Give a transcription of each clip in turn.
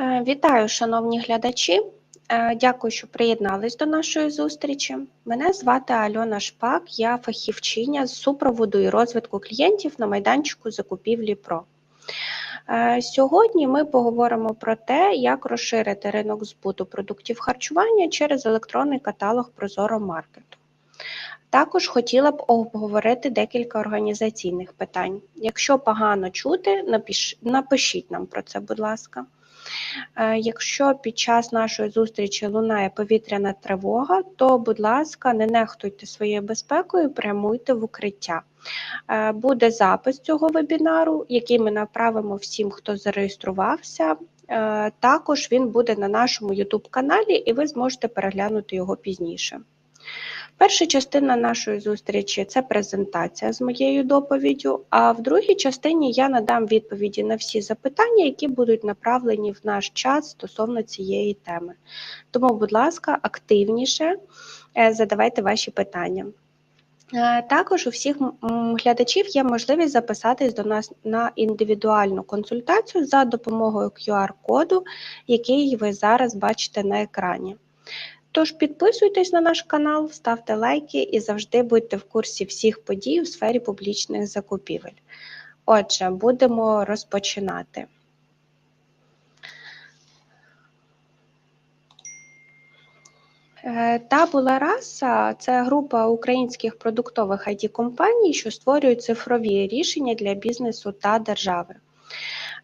Е, Вітаю, шановні глядачі. Е, Дякую, що приєднались до нашої зустрічі. Мене звати Альона Шпак, я фахівчиня з супроводу і розвитку клієнтів на майданчику закупівлі ПРО. Е, Сьогодні ми поговоримо про те, як розширити ринок збуту продуктів харчування через електронний каталог Прозоро Маркету. Також хотіла б обговорити декілька організаційних питань. Якщо погано чути, напишіть нам про це, будь ласка. Е, Якщо під час нашої зустрічі лунає повітряна тривога, то, будь ласка, не нехтуйте своєю безпекою, прямуйте в укриття. Е, Буде запис цього вебінару, який ми направимо всім, хто зареєструвався. Е, Також він буде на нашому YouTube каналі, і ви зможете переглянути його пізніше. Перша частина нашої зустрічі це презентація з моєю доповіддю. А в другій частині я надам відповіді на всі запитання, які будуть направлені в наш чат стосовно цієї теми. Тому, будь ласка, активніше е, задавайте ваші питання. Е, Також у всіх глядачів є можливість записатись до нас на індивідуальну консультацію за допомогою QR-коду, який ви зараз бачите на екрані. Тож підписуйтесь на наш канал, ставте лайки і завжди будьте в курсі всіх подій у сфері публічних закупівель. Отже, будемо розпочинати. Е, Табула Раса це група українських продуктових it компаній що створюють цифрові рішення для бізнесу та держави.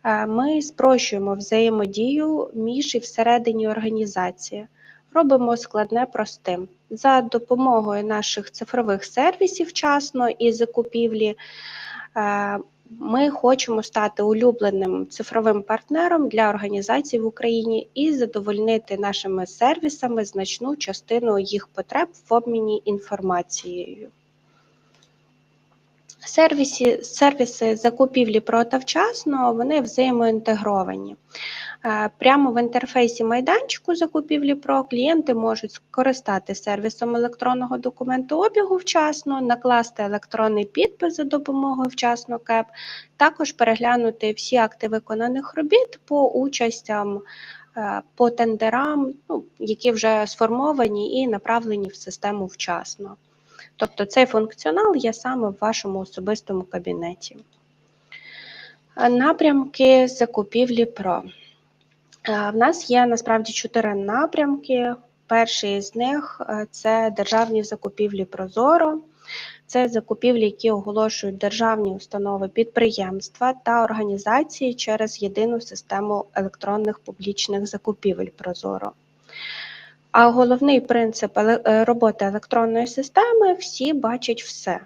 Е, Ми спрощуємо взаємодію між і всередині організації, робимо складне простим. За допомогою наших цифрових сервісів вчасно і закупівлі. е, Ми хочемо стати улюбленим цифровим партнером для організацій в Україні і задовольнити нашими сервісами значну частину їх потреб в обміні інформацією. Сервіси, сервіси закупівлі про та вчасно вони взаємоінтегровані. Е, Прямо в інтерфейсі майданчику закупівлі про клієнти можуть скористати сервісом електронного документообігу вчасно, накласти електронний підпис за допомогою вчасно КЕП, також переглянути всі акти виконаних робіт по участям, е, по тендерам, ну, які вже сформовані і направлені в систему вчасно. Тобто цей функціонал є саме в вашому особистому кабінеті. Напрямки закупівлі ПРО. В нас є насправді чотири напрямки. Перший з них е, це державні закупівлі Прозоро. Це закупівлі, які оголошують державні установи, підприємства та організації через єдину систему електронних публічних закупівель Прозоро. А головний принцип е, роботи електронної системи всі бачать все.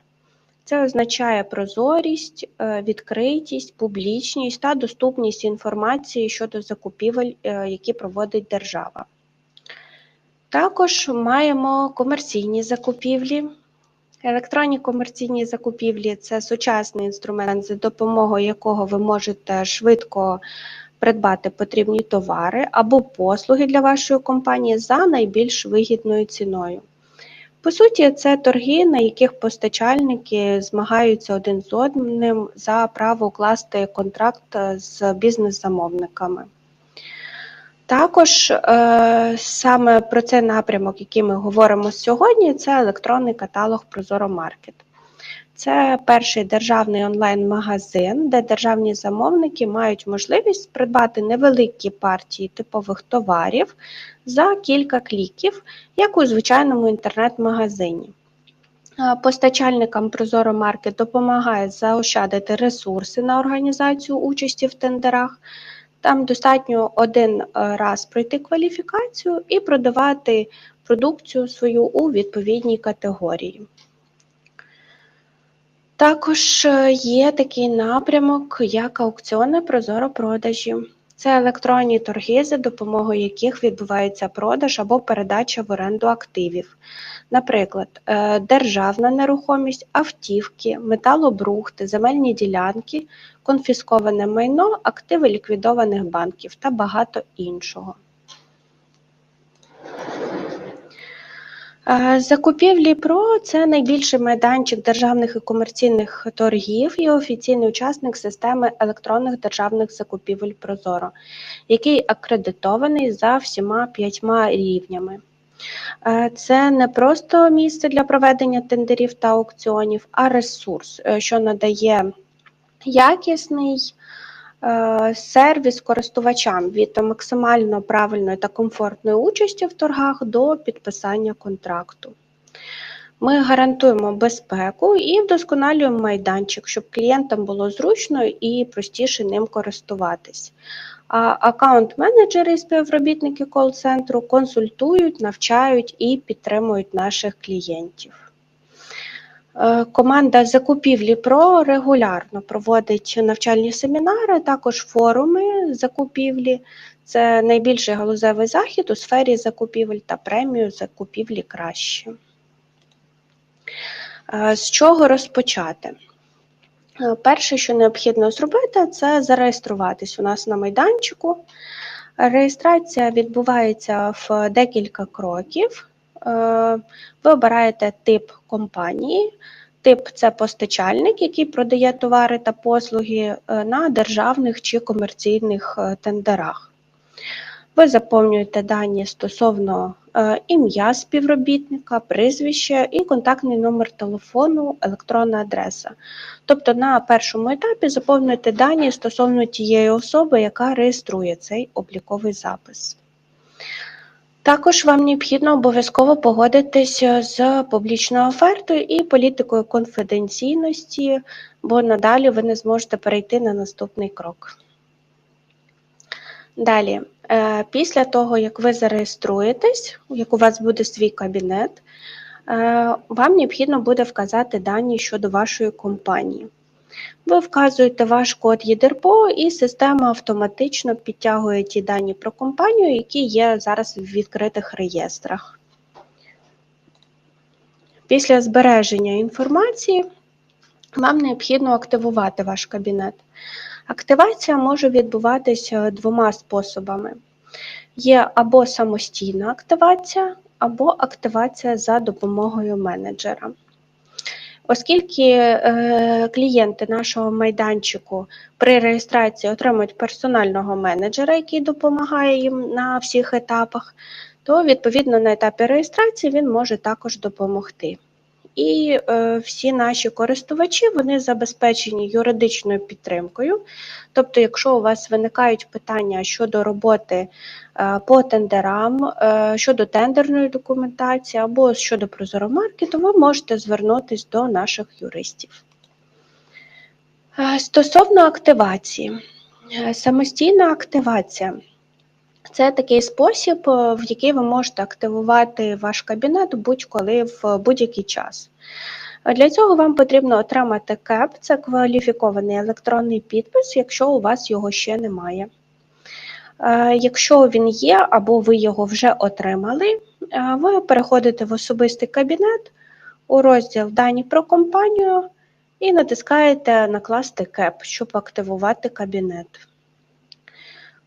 Це означає прозорість, е, відкритість, публічність та доступність інформації щодо закупівель, е, які проводить держава. Також маємо комерційні закупівлі. Електронні комерційні закупівлі це сучасний інструмент, за допомогою якого ви можете швидко придбати потрібні товари або послуги для вашої компанії за найбільш вигідною ціною. По суті, це торги, на яких постачальники змагаються один з одним за право укласти контракт е, з бізнес-замовниками. Також е, саме про цей напрямок, який ми говоримо сьогодні, це електронний каталог Прозоро Маркет. Це перший державний онлайн-магазин, де державні замовники мають можливість придбати невеликі партії типових товарів за кілька кліків, як у звичайному інтернет-магазині. Постачальникам Прозоро Маркет допомагає заощадити ресурси на організацію участі в тендерах. Там достатньо один е, раз пройти кваліфікацію і продавати продукцію свою у відповідній категорії. Також е, є такий напрямок, як аукціони Прозоро-продажі. Це електронні торги, за допомогою яких відбувається продаж або передача в оренду активів. Наприклад, е, державна нерухомість, автівки, металобрухти, земельні ділянки, конфісковане майно, активи ліквідованих банків та багато іншого. Закупівлі ПРО це найбільший майданчик державних і комерційних торгів і офіційний учасник системи електронних державних закупівель Прозоро, який акредитований за всіма п'ятьма рівнями. Це не просто місце для проведення тендерів та аукціонів, а ресурс, е, що надає якісний сервіс користувачам від максимально правильної та комфортної участі в торгах до підписання контракту. Ми гарантуємо безпеку і вдосконалюємо майданчик, щоб клієнтам було зручно і простіше ним користуватись. А аккаунт-менеджери і співробітники кол-центру консультують, навчають і підтримують наших клієнтів. Е, Команда закупівлі ПРО регулярно проводить навчальні семінари, також форуми закупівлі. Це найбільший галузевий захід у сфері закупівель та премію закупівлі краще. Е, З чого розпочати? Е, Перше, що необхідно зробити, це зареєструватись у нас на майданчику. Реєстрація відбувається в декілька кроків. Е, Ви обираєте тип компанії. Тип це постачальник, який продає товари та послуги е, на державних чи комерційних е, тендерах. Ви заповнюєте дані стосовно ім'я співробітника, прізвище і контактний номер телефону, електронна адреса. Тобто на першому етапі заповнюєте дані стосовно тієї особи, яка реєструє цей обліковий запис. Також вам необхідно обов'язково погодитися з публічною офертою і політикою конфіденційності, бо надалі ви не зможете перейти на наступний крок. Далі, е, після того, як ви зареєструєтесь, як у вас буде свій кабінет, е, вам необхідно буде вказати дані щодо вашої компанії. Ви вказуєте ваш код ЄДРПО, і система автоматично підтягує ті дані про компанію, які є зараз в відкритих реєстрах. Після збереження інформації вам необхідно активувати ваш кабінет. Активація може відбуватися двома способами: є або самостійна активація, або активація за допомогою менеджера. Оскільки е, клієнти нашого майданчику при реєстрації отримують персонального менеджера, який допомагає їм на всіх етапах, то відповідно на етапі реєстрації він може також допомогти. І е, всі наші користувачі вони забезпечені юридичною підтримкою. Тобто, якщо у вас виникають питання щодо роботи е, по тендерам, е, щодо тендерної документації або щодо прозоромаркету, ви можете звернутися до наших юристів. Е, Стосовно активації, Е, самостійна активація. Це такий спосіб, е, в який ви можете активувати ваш кабінет будь-коли в будь-який час. Для цього вам потрібно отримати КЕП, це кваліфікований електронний підпис, якщо у вас його ще немає. Е, Якщо він є або ви його вже отримали, е, ви переходите в особистий кабінет у розділ Дані про компанію і натискаєте Накласти КЕП, щоб активувати кабінет.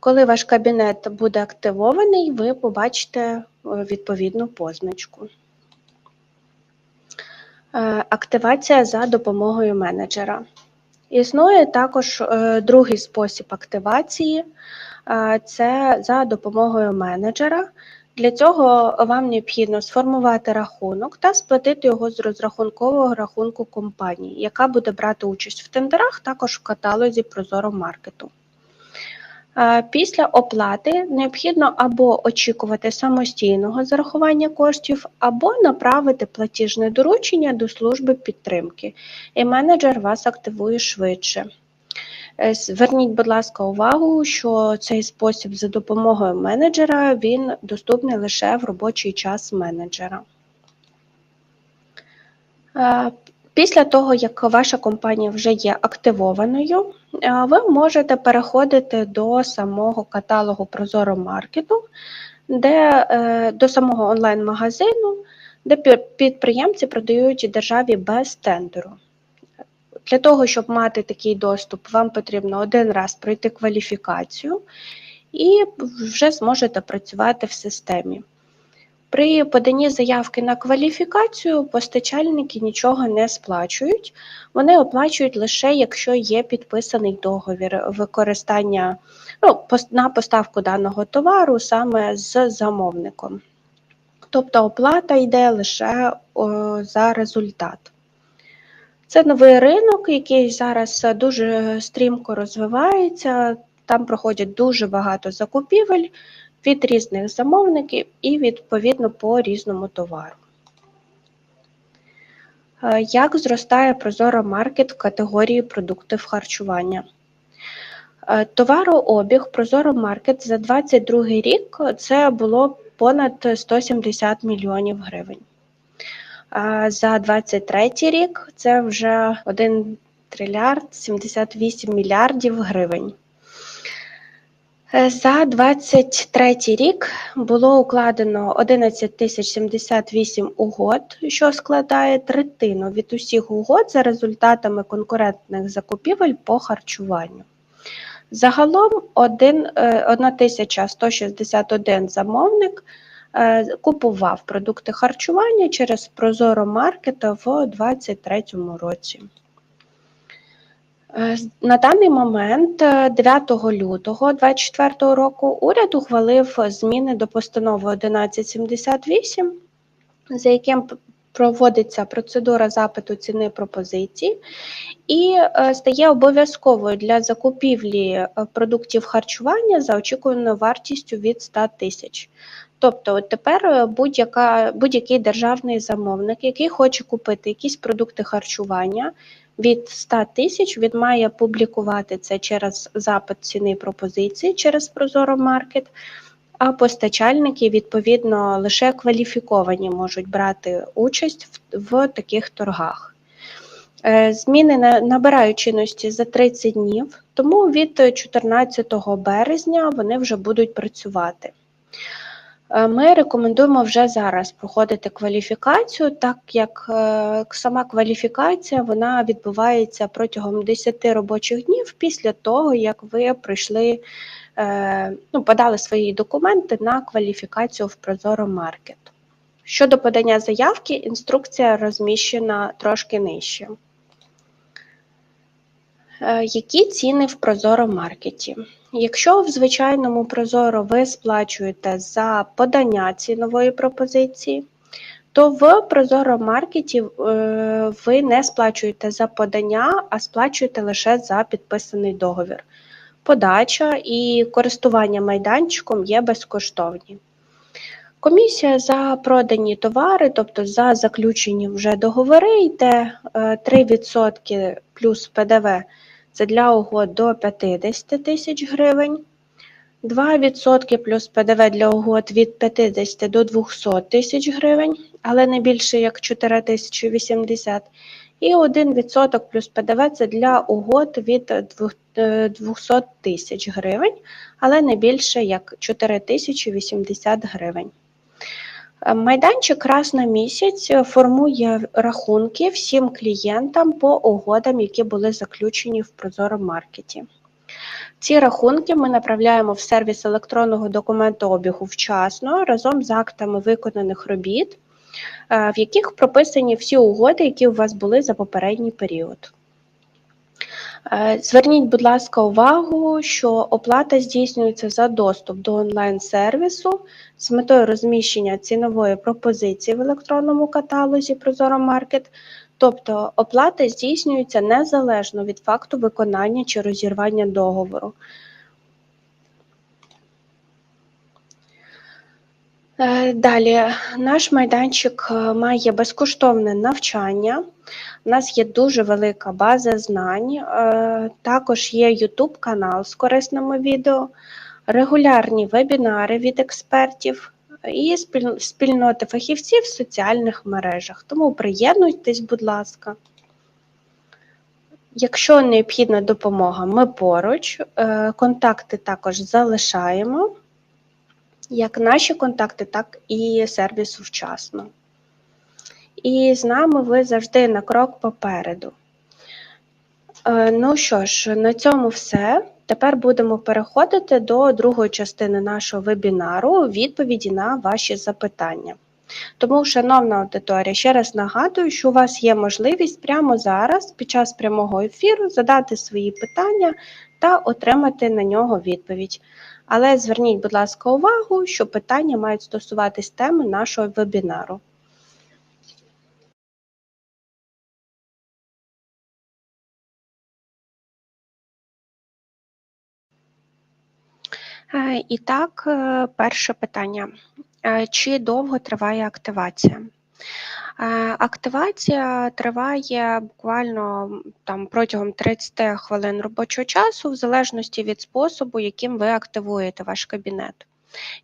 Коли ваш кабінет буде активований, ви побачите е, відповідну позначку. Е, Активація за допомогою менеджера. Існує також е, другий спосіб активації це за допомогою менеджера. Для цього вам необхідно сформувати рахунок та сплатити його з розрахункового рахунку компанії, яка буде брати участь в тендерах, також в каталозі Прозоро Маркету. Е, Після оплати необхідно або очікувати самостійного зарахування коштів, або направити платіжне доручення до служби підтримки, і менеджер вас активує швидше. Е, Зверніть, будь ласка, увагу, що цей спосіб за допомогою менеджера він доступний лише в робочий час менеджера. Після того, як ваша компанія вже є активованою, е, ви можете переходити до самого каталогу Прозоро Маркету, де е, до самого онлайн-магазину, де підприємці продають державі без тендеру. Для того, щоб мати такий доступ, вам потрібно один раз пройти кваліфікацію і вже зможете працювати в системі. При поданні заявки на кваліфікацію постачальники нічого не сплачують. Вони оплачують лише якщо є підписаний договір використання ну, на поставку даного товару саме з замовником. Тобто оплата йде лише о, за результат. Це новий ринок, який зараз дуже стрімко розвивається. Там проходять дуже багато закупівель від різних замовників і відповідно по різному товару. Е, Як зростає Прозоро Маркет в категорії продуктів харчування? Е, Товарообіг Прозоро Маркет за 2022 рік це було понад 170 мільйонів гривень. А за 23 рік це вже 1 трильярд 78 мільярдів гривень. Е, За 23 рік було укладено 11 тисяч 78 угод, що складає третину від усіх угод за результатами конкурентних закупівель по харчуванню. Загалом один, е, 1161 замовник е, купував продукти харчування через Прозоро Маркет в 2023 році. Е, На даний момент, е, 9 лютого 2024 року, уряд ухвалив зміни до постанови 1178, за яким проводиться процедура запиту ціни пропозицій, і е, стає обов'язковою для закупівлі е, продуктів харчування за очікуваною вартістю від 100 тисяч. Тобто, тепер е, будь-який державний замовник, який хоче купити якісь продукти харчування від 100 тисяч, він має публікувати це через запит ціни пропозиції через Прозоро Маркет. А постачальники, відповідно, лише кваліфіковані можуть брати участь в, в таких торгах. Е, Зміни на- набирають чинності за 30 днів, тому від 14 березня вони вже будуть працювати. Е, Ми рекомендуємо вже зараз проходити кваліфікацію, так як е, сама кваліфікація вона відбувається протягом 10 робочих днів після того, як ви пройшли, е, ну, подали свої документи на кваліфікацію в Прозоро Маркет. Щодо подання заявки, інструкція розміщена трошки нижче. Е, Які ціни в Прозоро Маркеті? Якщо в звичайному Прозоро ви сплачуєте за подання цінової пропозиції, то в Прозоро Маркеті е, ви не сплачуєте за подання, а сплачуєте лише за підписаний договір. Подача і користування майданчиком є безкоштовні. Комісія за продані товари, тобто за заключені вже договори, йде е, 3% плюс ПДВ це для угод до 50 тисяч гривень, 2% плюс ПДВ для угод від 50 до 200 тисяч гривень, але не більше як 4080, і 1% плюс ПДВ це для угод від е, 200 тисяч гривень, але не більше як 4080 гривень. Е, Майданчик раз на місяць е, формує рахунки всім клієнтам по угодам, які були заключені в Прозоро Маркеті. Ці рахунки ми направляємо в сервіс електронного документообігу вчасно разом з актами виконаних робіт, е, в яких прописані всі угоди, які у вас були за попередній період. Е, Зверніть, будь ласка, увагу, що оплата здійснюється за доступ до онлайн-сервісу з метою розміщення цінової пропозиції в електронному каталозі Прозоро Маркет. Тобто оплата здійснюється незалежно від факту виконання чи розірвання договору. Е, Далі наш майданчик е, має безкоштовне навчання. У нас є дуже велика база знань. е, Також є YouTube канал з корисними відео, регулярні вебінари від експертів і спіль- спільноти фахівців в соціальних мережах. Тому приєднуйтесь, будь ласка. Якщо необхідна допомога, ми поруч. Е, Контакти також залишаємо. Як наші контакти, так і сервісу вчасно. І з нами ви завжди на крок попереду. Е, ну що ж, на цьому все. Тепер будемо переходити до другої частини нашого вебінару відповіді на ваші запитання. Тому, шановна аудиторія, ще раз нагадую, що у вас є можливість прямо зараз, під час прямого ефіру, задати свої питання та отримати на нього відповідь. Але зверніть, будь ласка, увагу, що питання мають стосуватись теми нашого вебінару. І так, е, перше питання: е, чи довго триває активація? Активація триває буквально там протягом 30 хвилин робочого часу, в залежності від способу, яким ви активуєте ваш кабінет.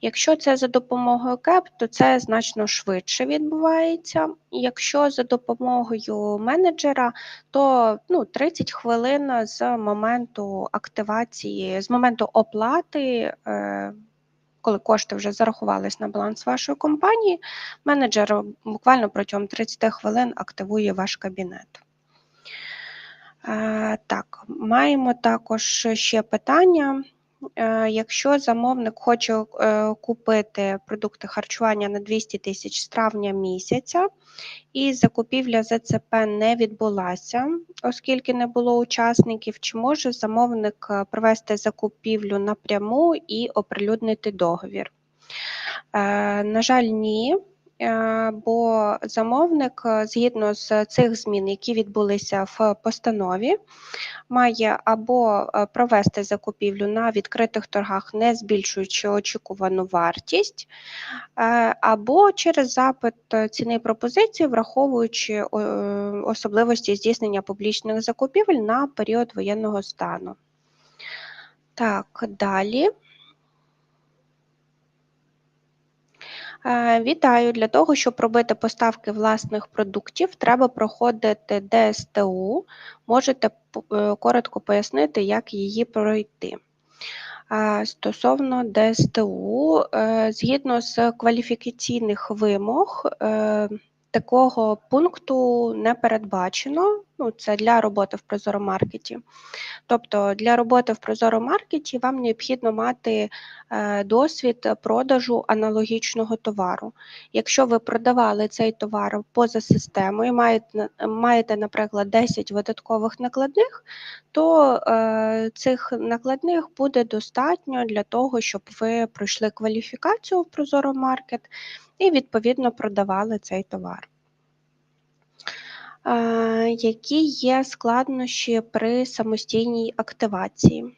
Якщо це за допомогою КЕП, то це значно швидше відбувається. Якщо за допомогою менеджера, то ну, 30 хвилин з моменту активації, з моменту оплати. Е, коли кошти вже зарахувались на баланс вашої компанії, менеджер буквально протягом 30 хвилин активує ваш кабінет. Е, так, маємо також ще питання. Е, якщо замовник хоче е, купити продукти харчування на 200 тисяч з травня місяця, і закупівля ЗЦП не відбулася, оскільки не було учасників, чи може замовник е, провести закупівлю напряму і оприлюднити договір? На жаль, ні. Е, бо замовник, е, згідно з цих змін, які відбулися в постанові, має або е, провести закупівлю на відкритих торгах, не збільшуючи очікувану вартість, або через запит ціни пропозиції, враховуючи особливості здійснення публічних закупівель на період воєнного стану. Так, далі. Вітаю! Для того, щоб робити поставки власних продуктів, треба проходити ДСТУ. Можете е, коротко пояснити, як її пройти. Е, стосовно ДСТУ, згідно з кваліфікаційних вимог, такого пункту не передбачено. Ну, Це для роботи в Прозоромаркеті. Тобто для роботи в Прозоромаркеті вам необхідно мати е, досвід продажу аналогічного товару. Якщо ви продавали цей товар поза системою, маєте, маєте наприклад, 10 видаткових накладних, то е, цих накладних буде достатньо для того, щоб ви пройшли кваліфікацію в Прозоромаркет і відповідно продавали цей товар. Які є складнощі при самостійній активації?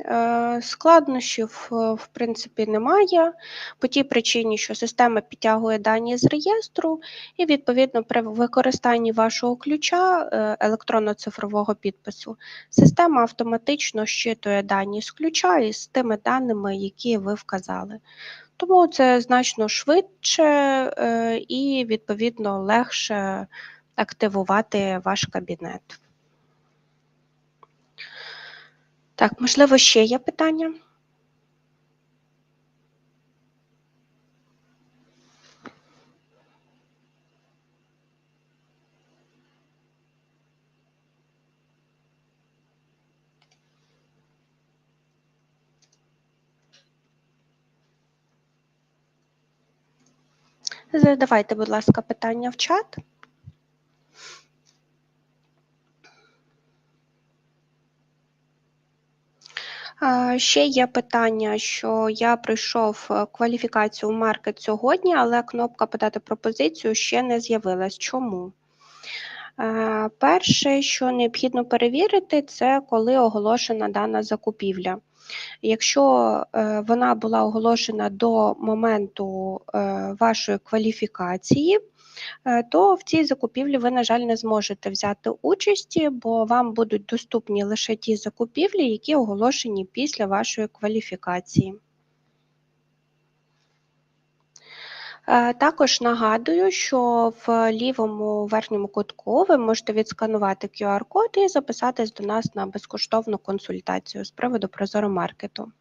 Е, складнощів, в принципі, немає по тій причині, що система підтягує дані з реєстру, і, відповідно, при використанні вашого ключа е, електронно-цифрового підпису система автоматично щитує дані з ключа із тими даними, які ви вказали. Тому це значно швидше е, і, відповідно, легше активувати ваш кабінет. Так, можливо, ще є питання? Задавайте, будь ласка, питання в чат. Ще є питання, що я пройшов е, кваліфікацію в маркет сьогодні, але кнопка подати пропозицію ще не з'явилась. Чому? Е, перше, що необхідно перевірити, це коли оголошена дана закупівля. Якщо е, вона була оголошена до моменту вашої кваліфікації, Е, то в цій закупівлі ви, на жаль, не зможете взяти участі, бо вам будуть доступні лише ті закупівлі, які оголошені після вашої кваліфікації. Е, також нагадую, що в лівому верхньому кутку ви можете відсканувати QR-код і записатись до нас на безкоштовну консультацію з приводу Прозоромаркету.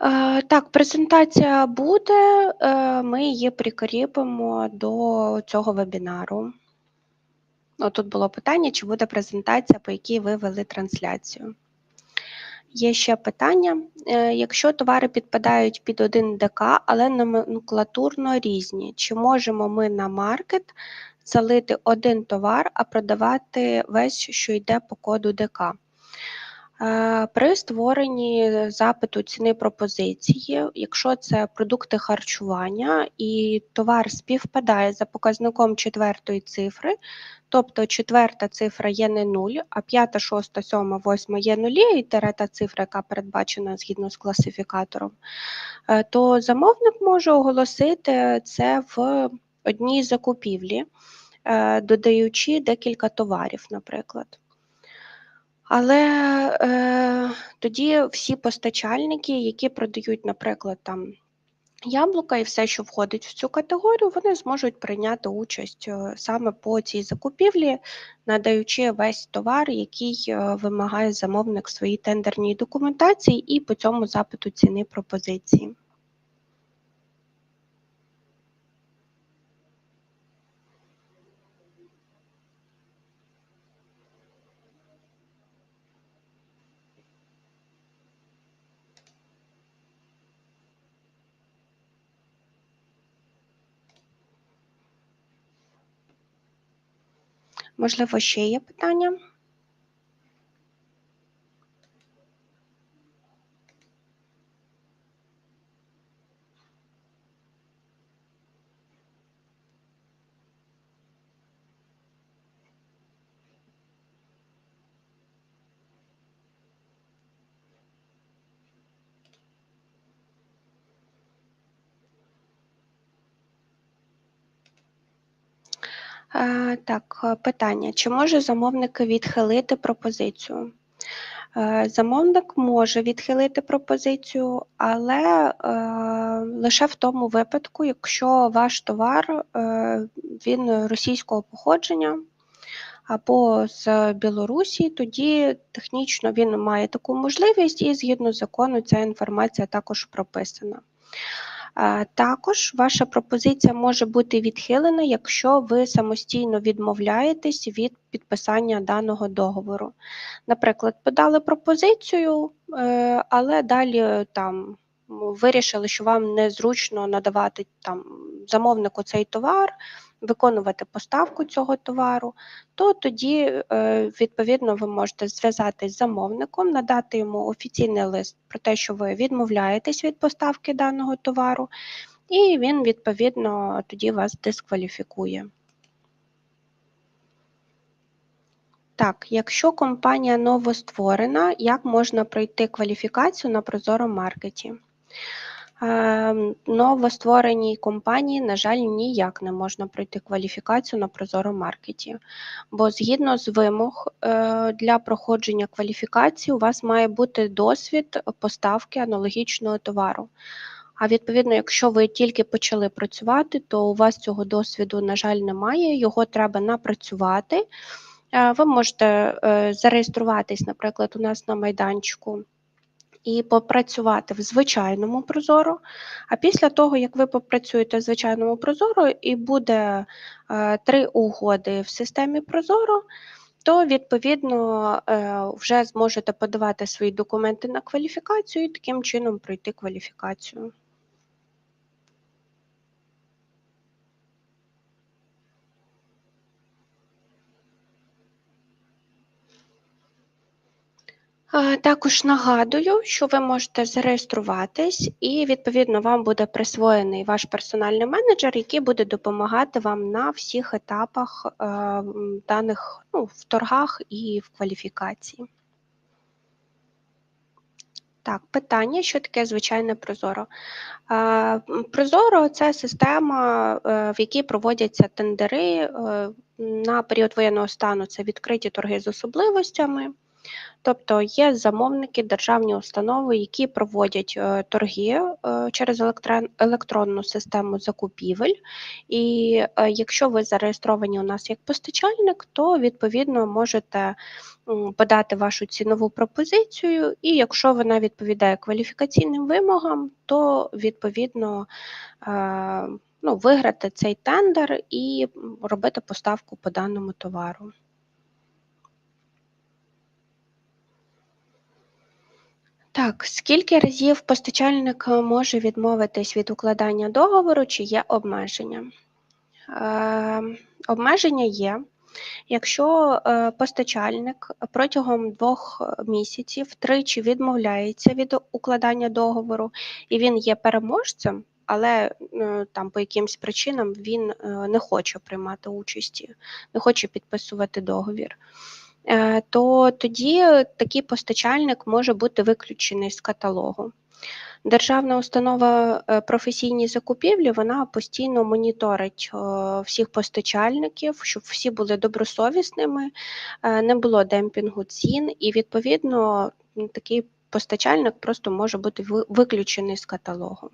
Е, так, презентація буде, е, ми її прикріпимо до цього вебінару. Тут було питання, чи буде презентація, по якій ви вели трансляцію. Є ще питання. Е, Якщо товари підпадають під один ДК, але номенклатурно різні, чи можемо ми на маркет залити один товар, а продавати весь, що йде по коду ДК? Е, При створенні запиту ціни пропозиції, якщо це продукти харчування і товар співпадає за показником четвертої цифри, тобто четверта цифра є не нуль, а п'ята, шоста, сьома, восьма є нулі, і та цифра, яка передбачена згідно з класифікатором, е, то замовник може оголосити це в одній закупівлі, е, додаючи декілька товарів, наприклад. Але е, тоді всі постачальники, які продають, наприклад, там яблука і все, що входить в цю категорію, вони зможуть прийняти участь е, саме по цій закупівлі, надаючи весь товар, який е, вимагає замовник в своїй тендерній документації, і по цьому запиту ціни пропозиції. Можливо, ще є питання? Е, Так, е, питання: чи може замовник відхилити пропозицію? Е, замовник може відхилити пропозицію, але е, лише в тому випадку, якщо ваш товар е, він російського походження або з Білорусі, тоді технічно він має таку можливість, і згідно закону ця інформація також прописана. Також ваша пропозиція може бути відхилена, якщо ви самостійно відмовляєтесь від підписання даного договору. Наприклад, подали пропозицію, е, але далі там вирішили, що вам незручно надавати там замовнику цей товар, виконувати поставку цього товару, то тоді, е, відповідно, ви можете зв'язатись з замовником, надати йому офіційний лист про те, що ви відмовляєтесь від поставки даного товару, і він, відповідно, тоді вас дискваліфікує. Так, якщо компанія новостворена, як можна пройти кваліфікацію на Прозоро маркеті? Ем, новоствореній компанії, на жаль, ніяк не можна пройти кваліфікацію на Прозоро маркеті, бо згідно з вимог е, для проходження кваліфікації у вас має бути досвід поставки аналогічного товару. А відповідно, якщо ви тільки почали працювати, то у вас цього досвіду, на жаль, немає. Його треба напрацювати. Е, ви можете е, зареєструватись, наприклад, у нас на майданчику і попрацювати в звичайному прозоро. А після того, як ви попрацюєте в звичайному прозоро і буде е, три угоди в системі Прозоро, то відповідно е, вже зможете подавати свої документи на кваліфікацію і таким чином пройти кваліфікацію. Також нагадую, що ви можете зареєструватись, і відповідно вам буде присвоєний ваш персональний менеджер, який буде допомагати вам на всіх етапах е, даних ну, в торгах і в кваліфікації. Так, питання, що таке звичайне Прозоро? Прозоро це система, е, в якій проводяться тендери е, на період воєнного стану. Це відкриті торги з особливостями. Тобто є замовники, державні установи, які проводять е, торги е, через електронну систему закупівель. І е, якщо ви зареєстровані у нас як постачальник, то відповідно можете подати вашу цінову пропозицію, і якщо вона відповідає кваліфікаційним вимогам, то відповідно ну, виграти цей тендер і робити поставку по даному товару. Так, скільки разів постачальник може відмовитись від укладання договору, чи є обмеження? Е, Обмеження є. Якщо е, постачальник протягом двох місяців тричі відмовляється від укладання договору, і він є переможцем, але е, там по якимсь причинам він е, не хоче приймати участі, не хоче підписувати договір, е, то тоді такий постачальник може бути виключений з каталогу. Державна установа е, професійні закупівлі вона постійно моніторить е, всіх постачальників, щоб всі були добросовісними, е, не було демпінгу цін, і відповідно такий постачальник просто може бути виключений з каталогу.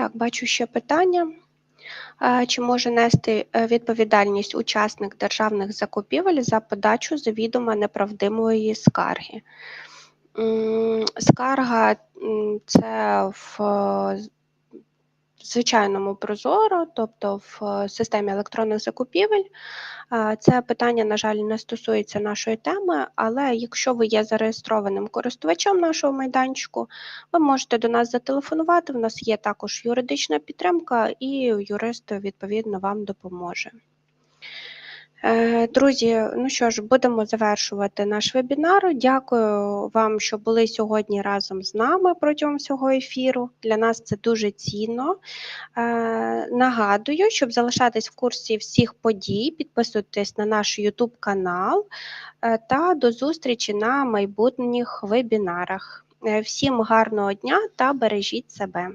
Так, бачу ще питання. Чи може нести е, відповідальність учасник державних закупівель за подачу завідомо неправдивої скарги? Скарга це в звичайному прозоро, тобто в е, системі електронних закупівель. Це питання, на жаль, не стосується нашої теми, але якщо ви є зареєстрованим користувачем нашого майданчику, ви можете до нас зателефонувати. У нас є також юридична підтримка, і юрист відповідно вам допоможе. Е, друзі, ну що ж, будемо завершувати наш вебінар. Дякую вам, що були сьогодні разом з нами протягом всього ефіру. Для нас це дуже цінно. Е, нагадую, щоб залишатись в курсі всіх подій, підписуйтесь на наш YouTube канал е, та до зустрічі на майбутніх вебінарах. Всім гарного дня та бережіть себе.